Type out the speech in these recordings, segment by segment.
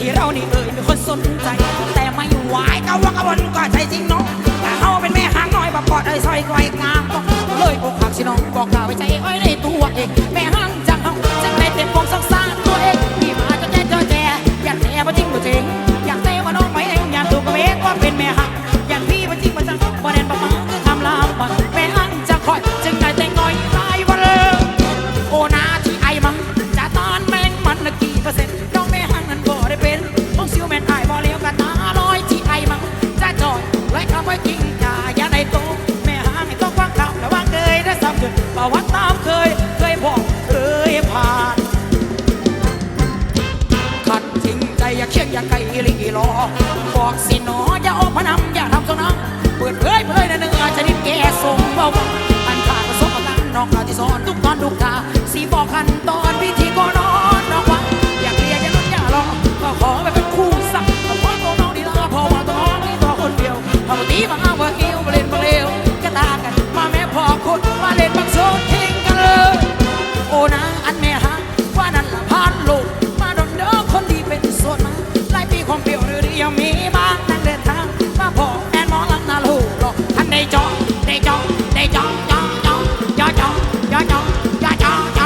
ที่เรานี่เอ่ยมีคนสนใจ แต่ไม่ไหวก็ว่ากระวนก็ใจจริงเนาะแต่เขาเป็นแม่หางน้อยบ่ปอดไอ้ซอยก้อยงามต้องเลยอกหักสิน้องบอกกล่าวไว้ใจอ้อยในตัวเอง เบาๆอันขาดประสบการณ์น้องขาที่สอนทุกตอนทุกตาสีบอกขั้นตอนพิธีก็นอนน้องว่าอยากเรียนอย่าลดอย่ารอก็ขอไป ท่านได้จองได้จอง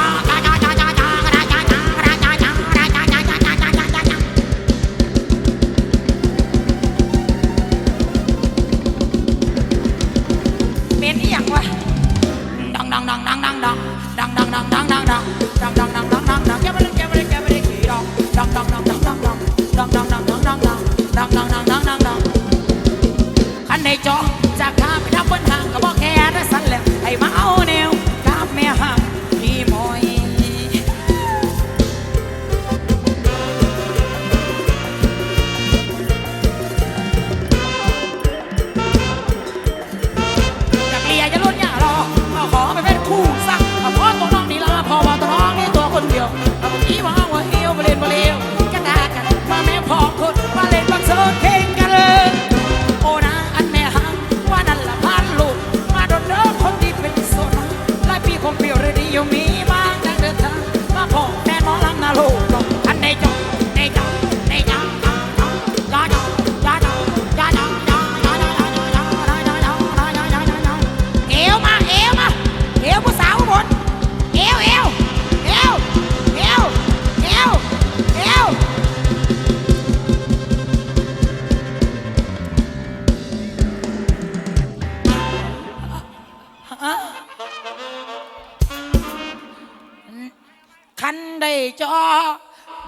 จอ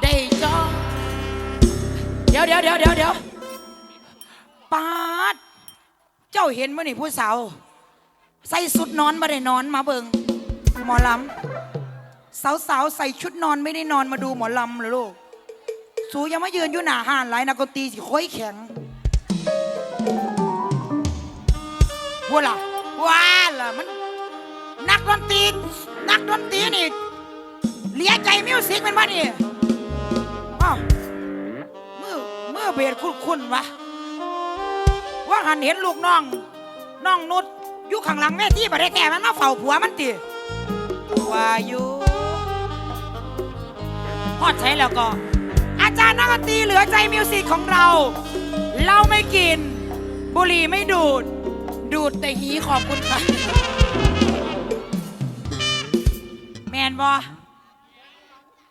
ได้จอ เดี๋ยวเดี๋ยวเดี๋ยวเดี๋ยวเดี๋ยวปาด เจ้าเห็นมั้ยนี่ผู้สาว ใส่สุดนอนมาได้นอนมาเบิงหมอลำสาวๆใส่ชุดนอนไม่ได้นอนมาดูหมอลำเหรอลูก สูยังมายืนอยู่หน้าห้านหลายนักดนตรีสิค่อยแข็งวัวล่ะว้าล่ะมัน นักดนตรีนักดนตรีนี่ เลียใจมิวสิกเป็นบ้านี่อ้าวมือมือเบียดคุ้นๆวะว่าหันเห็นลูกน้องน้องนุชอยู่ข้างหลังแม่ที่บ่ได้แก่มันมาเฝ้าผัวมันติว่าอยู่พอดใช้แล้วก็ อาจารย์นักดนตรีเหลือใจมิวสิกของเราเหล้าไม่กิน บุหรี่ไม่ดูด ดูดแต่หีขอบคุณค่ะ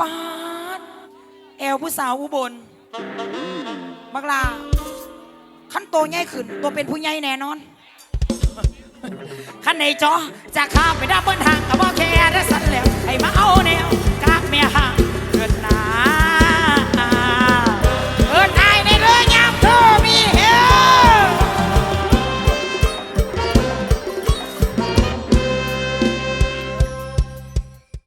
ปาดแอวผู้สาวอุบลบักลาขั้นโตใหญ่ขึ้น ตัวเป็นผู้ใหญ่แน่นอนขั้นในจอจะข้าไปดับนบนทางกับว่าแค่ได้สั่นแล้วให้มาเอาแนวกากเมียห่าง